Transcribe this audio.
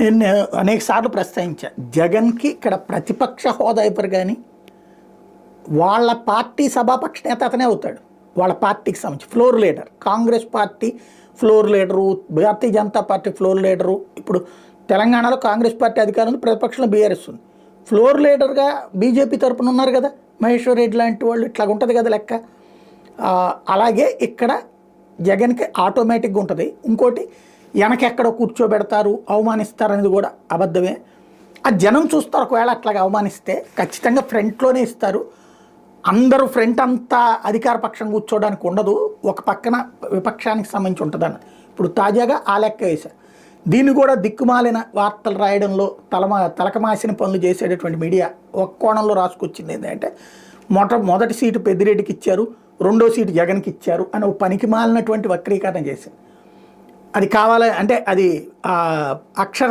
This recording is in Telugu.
నేను అనేకసార్లు ప్రస్తావించా. జగన్కి ఇక్కడ ప్రతిపక్ష హోదా ఇవ్వరు కానీ వాళ్ళ పార్టీ సభాపక్ష నేత అతనే అవుతాడు. వాళ్ళ పార్టీకి సంబంధించి floor leader. Congress party floor leader Bharatiya Janata party floor leader. ఇప్పుడు తెలంగాణలో కాంగ్రెస్ పార్టీ అధికారం ప్రతిపక్షంలో బీఆర్ఎస్ ఉంది. ఫ్లోర్ లీడర్గా బీజేపీ తరపున ఉన్నారు కదా మహేశ్వర్ రెడ్డి లాంటి వాళ్ళు ఇట్లా ఉంటుంది కదా లెక్క. అలాగే ఇక్కడ జగన్కి ఆటోమేటిక్గా ఉంటుంది. ఇంకోటి వెనకెక్కడో కూర్చోబెడతారు అవమానిస్తారు అనేది కూడా అబద్ధమే. ఆ జనం చూస్తారు ఒకవేళ అట్లాగా అవమానిస్తే ఖచ్చితంగా ఫ్రంట్లోనే ఇస్తారు. అందరూ ఫ్రంట్ అంతా అధికార పక్షం కూర్చోవడానికి ఉండదు. ఒక పక్కన విపక్షానికి సంబంధించి ఉంటుందని ఇప్పుడు తాజాగా ఆ లెక్క వేశారు దీన్ని కూడా దిక్కుమాలిన వార్తలు రాయడంలో తలమా తలకమాసిన పనులు చేసేటటువంటి మీడియా ఒక కోణంలో రాసుకొచ్చింది ఏంటంటే మొట మొదటి సీటు పెద్దిరెడ్డికి ఇచ్చారు రెండో సీటు జగన్కి ఇచ్చారు అని ఒక పనికి మాలినటువంటి వక్రీకరణ చేశారు. అది కావాలి అంటే అది అక్షర